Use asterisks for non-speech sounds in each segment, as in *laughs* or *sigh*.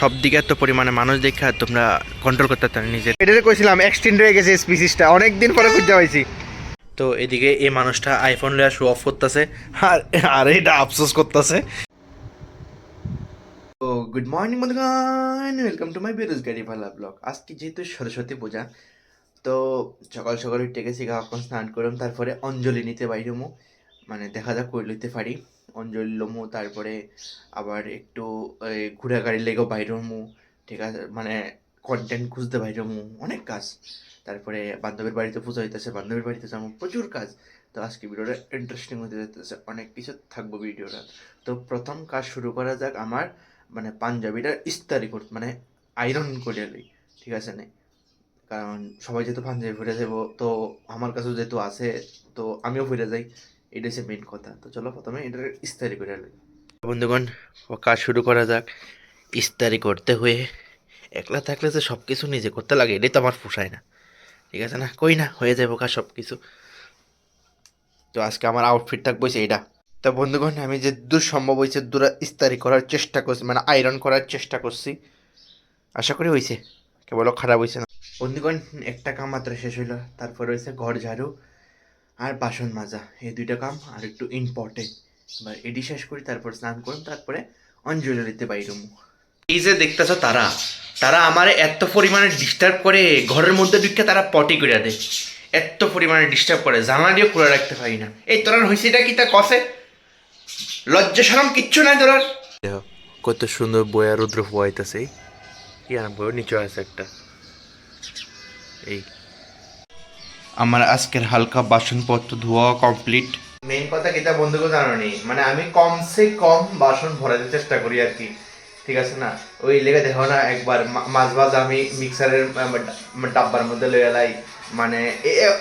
সব দিকে এত পরিমাণে মানুষ দেখা তোমরা কন্ট্রোল করতে পারো নিজের। এটাতে কইছিলাম এক্সটেন্ড হয়ে গেছে স্পিসিসটা অনেক দিন পরে খুঁজে পাইছি। তো এদিকে এই মানুষটা আইফোন লয়া শো অফ করতেছে আর আর এটা আফসোস করতেছে। তো গুড মর্নিং বন্ধুগণ ওয়েলকাম টু মাই বেরোজগারি ভালা ব্লগ আজকে যেহেতু সরস্বতী পূজা তো সকাল সকাল উঠে গেছি গা এখন স্নান করলাম তারপরে অঞ্জলি নিতে বাইরমু মানে দেখা যাক কই লইতে পারি। অঞ্জলি লমু তারপরে আবার একটু এই, ঘুরা গাড়ি লেগেও বাইরমু ঠিক আছে মানে কন্টেন্ট খুঁজতে বাইরমু অনেক কাজ। তারপরে বান্ধবীর বাড়িতে পুজো হইতেছে বান্ধবীর বাড়িতে যাব প্রচুর কাজ। তো আজকে ভিডিওটা ইন্টারেস্টিং হতে যেতেছে অনেক কিছু থাকব ভিডিওটা। তো প্রথম কাজ শুরু করা যাক আমার মানে পাঞ্জাবিটা ইস্তারি করতে মানে আয়রন করে ঠিক আছে না? কারণ সবাই যেহেতু পাঞ্জাবি ফিরে যাব তো আমার কাছেও যেহেতু আছে তো আমিও ফিরে যাই। এটা হচ্ছে মেন কথা। তো চলো প্রথমে এটা ইস্তারি করে লই বন্ধুগণ, কাজ শুরু করা যাক। ইস্তারি করতে হয়ে একলা থাকলে যে সব কিছু নিজে করতে লাগে, এটাই তো আমার পোষায় না। ঠিক আছে না? কই না? হয়ে যাব কাজ সব কিছু তো আজকে আমার আউটফিট থাকব এটা তো বন্ধুগণ, আমি যে দূর সম্ভব হয়েছে, দূর ইস্তারি করার চেষ্টা করছি মানে আয়রন করার চেষ্টা করছি। আশা করি হয়েছে। কেবল খারাপ হয়েছে না। বন্ধুগণ, একটা কাম মাত্র শেষ হইল। তারপরে হয়েছে ঘর ঝাড়ু। আর বাসন মাজা, এই দুইটা কাম আর একটু ইম্পর্টেন্ট এবার এটি শেষ করি, তারপর স্নান করুন, তারপরে অঞ্জলি দিতে বাইরমু এই যে দেখতেছ তারা তারা আমার এত পরিমাণে ডিস্টার্ব করে, ঘরের মধ্যে ঢুকে তারা পটি করে দেয়। এত পরিমাণে ডিস্টার্ব করে, জানলা দিয়ে খুলে রাখতে পারি না। এই তোরার হয়েছেটা কি তা কষে লজ্জা সরম কিচ্ছু নাই তোরার। কত সুন্দর বয়া রুদ্র বয়াইতেছে ইয়ার বই নিচে আছে একটা। এই আমার আজকের হালকা বাসনপত্র ধোয়া কমপ্লিট মেন কথা কিতা বন্ধুকে জানো নি মানে আমি কমসে কম বাসন ভরাতে চেষ্টা করি আর কি। ঠিক আছে না? ওই লেগে দেখো না একবার মা- মাছ ভাজ আমি মিক্সারের ডাব্বার মধ্যে লয়ে এলাই মানে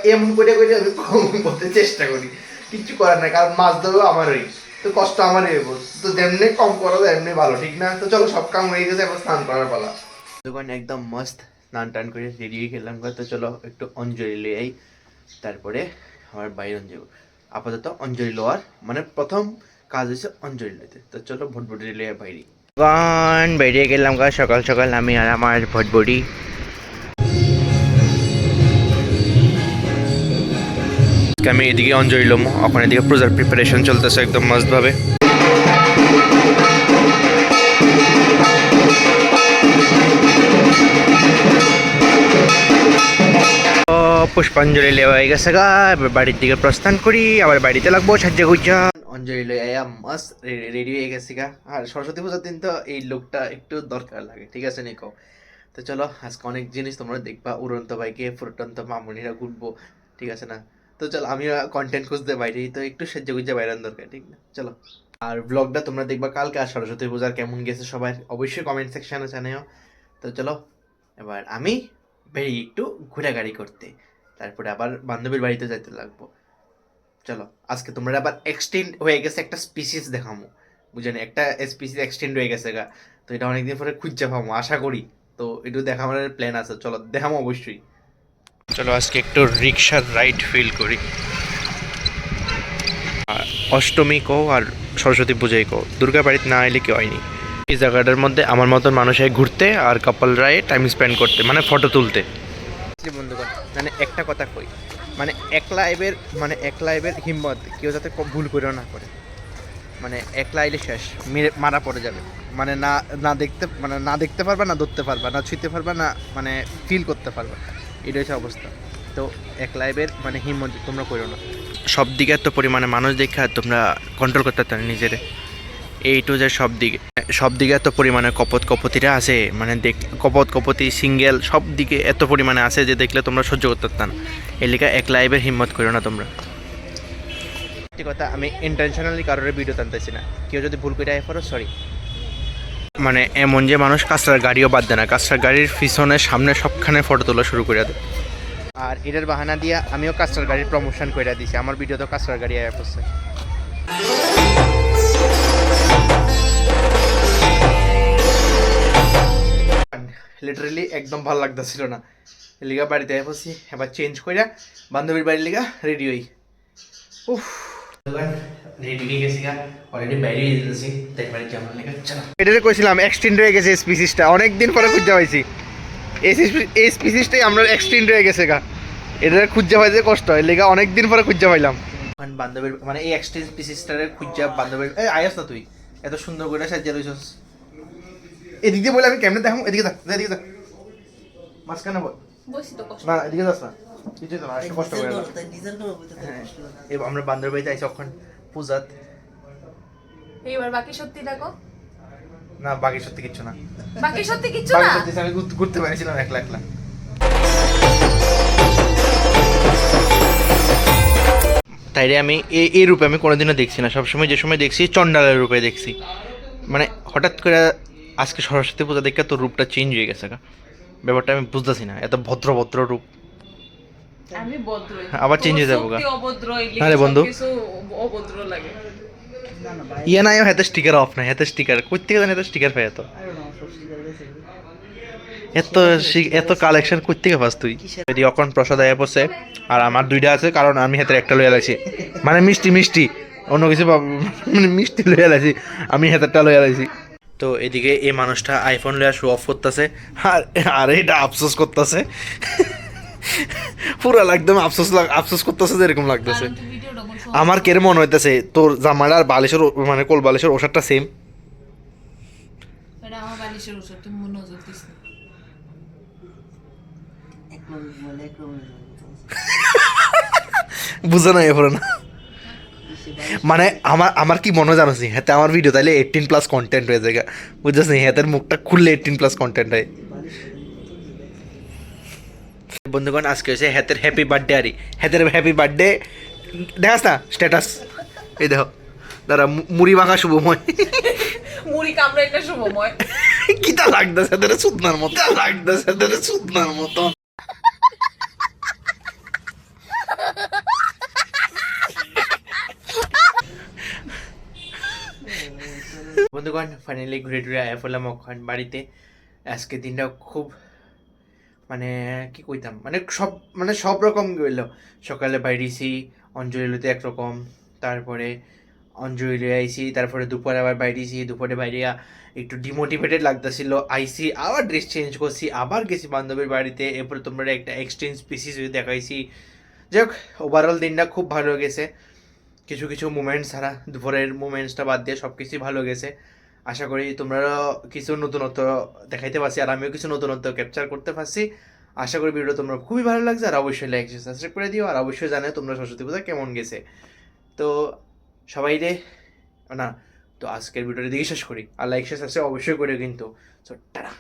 এমন করে করে আমি কম করতে চেষ্টা করি। কিচ্ছু করার নাই কারণ মাছ ধরবো আমারই। তো কষ্ট আমারই হইব। তো যেমনি কম করা যায় এমনি ভালো ঠিক না? তো চলো সব কাম হয়ে গেছে এবার স্নান করার পালা। দোকান একদম মস্ত। স্নান টান করে রেডি হয়ে খেলাম তো চলো একটু অঞ্জলি লিয়ে আই। তারপরে আমার বাইরে যাব। আপাতত অঞ্জলি লওয়ার মানে প্রথম কাজ হচ্ছে অঞ্জলি লইতে। তো চলো ভটভটি লিয়ে বাইরে। গান বেরিয়ে গেলাম গা সকাল সকাল আমি আর আমার ভটভটি। আমি এদিকে অঞ্জলি লম। এখন এদিকে পূজার প্রিপারেশন চলতেছে একদম মস্তভাবে। পুষ্পাঞ্জলি লেওয়া হয়ে গেছে গা। এবার বাড়ির দিকে প্রস্থান করি, আবার বাড়িতে লাগবো সাহায্য গুজা। অঞ্জলি লইয়া মাস্ট রেডি হয়ে গেছে গা। আর সরস্বতী পূজার দিন তো এই লুকটা একটু দরকার লাগে, ঠিক আছে নিকো? তো চলো, আজকে অনেক জিনিস তোমরা দেখবা, উড়ন্ত বাইকে, ফুরটন্ত মামুনিরা ঘুরবো, ঠিক আছে না? তো চলো আমি কন্টেন্ট খুঁজতে বাইরে, তো একটু সাহায্য গুজা বাইরান দরকার, ঠিক না? চলো। আর ব্লগটা তোমরা দেখবা কালকে, আর সরস্বতী পূজার কেমন গেছে সবাই অবশ্যই কমেন্ট সেকশনে জানাও। তো চলো, এবার আমি বেরিয়ে একটু ঘোরাঘুরি করতে। তারপরে আবার বান্ধবীর বাড়িতে যাইতে লাগবো। চলো, আজকে তোমরা আবার এক্সটেন্ড হয়ে গেছে একটা স্পিসিস দেখামো। বুঝলেন একটা স্পিসিস এক্সটেন্ড হয়ে গেছে গা। তো এটা অনেকদিন পরে খুঁজে পাবো, আশা করি। তো একটু দেখাবার প্ল্যান আছে। চলো, দেখামো অবশ্যই। চলো, আজকে একটু রিক্সার রাইড ফিল করি। অষ্টমী কো আর সরস্বতী পূজাই কো দুর্গা বাড়িতে না এলে কি হয়নি? এই জায়গাটার মধ্যে আমার মতন মানুষ ঘুরতে আর কাপলরাই টাইম স্পেন্ড করতে মানে ফটো তুলতে। বন্ধুগণ মানে একটা কথা কই মানে একলা এবের মানে একলা এবের হিম্মত কেউ যাতে ভুল করেও না করে। মানে একলা এলে শেষ, মেরে, মারা পড়ে যাবে। মানে না না দেখতে মানে না দেখতে পারবা, না ধরতে পারবা, না ছুঁতে পারবা, না মানে ফিল করতে পারবা। এটা হচ্ছে অবস্থা। তো এক লাইভের মানে হিম্মত তোমরা করো না। সব দিকে এত পরিমাণে মানুষ দেখা তোমরা কন্ট্রোল করতে পারো নিজেরে। এই টু যে সব দিকে সব দিকে এত পরিমাণে কপত কপতিরা আছে মানে দেখ, কপত কপতি, সিঙ্গেল, সব দিকে এত পরিমাণে আছে যে দেখলে তোমরা সহ্য করতে পারত না। এই এক লাইভের হিম্মত করো না তোমরা। কথা, আমি ইন্টেনশনালি কারোর ভিডিও টানতেছি না। কেউ যদি ভুল করে করো সরি মানে এমন যে মানুষ কাঁচরার গাড়িও বাদ দেয় না কাঁচরার গাড়ির পিছনে সামনে সবখানে ফটো তোলা শুরু করে দেয়। আর এটার বাহানা দিয়া আমিও কাস্টার গাড়ির প্রমোশন করে দিছি, আমার ভিডিও তো কাঁচরার গাড়ি আয়া করছে লিটারেলি একদম ভালো লাগতেছিল না। লিগা বাড়িতে পড়ছি এবার চেঞ্জ করে বান্ধবীর বাড়ির লিগা রেডি হই। উফ। রেডি হয়ে গেছি অলরেডি বাইরে যেতেছি তাই বাড়ি কেমন লেগে। চলো। এটাতে কইছিলাম এক্সটেন্ড হয়ে গেছে স্পিসিসটা অনেক দিন পরে খুঁজে পাইছি। এই স্পি- এই স্পিসিসটাই আমরা এক্সটেন্ড হয়ে গেছে গা। এটা খুঁজে পাইতে কষ্ট হয়। লেগা অনেক দিন পরে খুঁজে পাইলাম। মানে বান্ধবীর মানে এই খুঁজা বান্ধবীর আয়াস না তুই এত সুন্দর করে সাজিয়ে রইছস। এদিক দিয়ে বলে আমি কেমনে দেখাম এদিকে দেখ এদিকে দেখ মাঝখানে বল। বসি তো কষ্ট না এদিকে যাস না। কিছুই তো না। একটু কষ্ট করে দাও। হ্যাঁ আমরা আইসি অখন পূজাত। এইবার বাকি সত্যি দেখো। না বাকি সত্যি কিচ্ছু না। বাকি সত্যি কিচ্ছু বাকি না? সত্যি আমি ঘুর- ঘুরতে পেরেছিলাম একলা একলা। তাইরে আমি এই এই রূপে আমি কোনোদিনও দেখছি না। সবসময় যে সময় দেখছি চন্ডালের রূপে দেখছি। মানে হঠাৎ করে আজকে সরস্বতী পূজা দেখে তোর রূপটা চেঞ্জ হয়ে গেছে গা। ব্যাপারটা আমি বুঝতেছি না এত ভদ্র ভদ্র রূপ। আমি ভদ্র আবার change হয়ে যাব গা। আরে বন্ধু। অভদ্র লাগে। ইয়ে নাই হাতে স্টিকার অফ নাই হাতে স্টিকার কই থেকে জানি এত স্টিকার পাই এত? এত এত কালেকশন কই থেকে পাস তুই? যদি অকন প্রসাদ আয়া পড়ছে আর আমার দুইটা আছে কারণ আমি হাতে একটা লইয়া লাগছি মানে মিষ্টি মিষ্টি। অন্য কিছু মানে মিষ্টি লইয়া লাইছি আমি হাতেরটা লইয়া লাইছি। তো এদিকে এই মানুষটা আইফোন লইয়া শো অফ করতেছে। আর আর এটা আফসোস করতেছে। পুরা একদম আফসোস আফসোস করতেছে যে এরকম লাগতেছে। আমার কের মনে হইতেছে তোর জামাটা আর বালিশের মানে কোল বালিশের ওষারটা সেম বুঝে না এরপরে না মানে আমার আমার কি মনে জানোস নি হাতে আমার ভিডিও তাইলে এইটিন প্লাস কন্টেন্ট হয়ে যায় বুঝছিস নি? হাতের মুখটা খুললে এইটিন প্লাস কন্টেন্ট হয়। বন্ধুগণ আজকে হয়েছে হাতের হ্যাপি বার্থডে আরই হাতের হ্যাপি বার্থডে দেখাস না? স্ট্যাটাস এই দেখো। দাঁড়া মুড়ি মাখা শুভময় মুড়ি কামড়া একটা শুভময় *laughs* কিতা লাগতেছে? তোর সুদনার মতো। লাগতেছে? তোর সুদনার মতো বন্ধুগণ ফাইনালি ঘুরে টুরে আয়া পড়লাম ওখান বাড়িতে। আজকে দিনটা খুব মানে কি কইতাম মানে সব মানে সব রকম গেল। সকালে বাইরেছি, অঞ্জলি লইতে একরকম, তারপরে অঞ্জলি আইছি, তারপরে দুপুরে আবার বাইরেছি, দুপুরে বাইরিয়া একটু ডিমোটিভেটেড লাগতেছিল। আইসি আবার ড্রেস চেঞ্জ করছি, আবার গেছি বান্ধবীর বাড়িতে। এরপরে তোমরা একটা এক্সচেঞ্জ পিসিস দেখাইছি। যাই হোক ওভারঅল দিনটা খুব ভালো গেছে। কিছু কিছু মুমেন্টস ছাড়া, দুপুরের মুমেন্টসটা বাদ দিয়ে সব কিছুই ভালো গেছে। আশা করি তোমরাও কিছু নতুনত্ব দেখাইতে পারছি আর আমিও কিছু নতুনত্ব ক্যাপচার করতে পারছি। আশা করি ভিডিও তোমরা খুবই ভালো লাগছে আর অবশ্যই লাইক সাবস্ক্রাইব করে দিও আর অবশ্যই জানো তোমরা সরস্বতী পূজা কেমন গেছে। তো সবাই রে, না, তো আজকের ভিডিওটা দেখে শেষ করি। আর লাইক সাবস্ক্রাইব অবশ্যই করে কিন্তু। So tata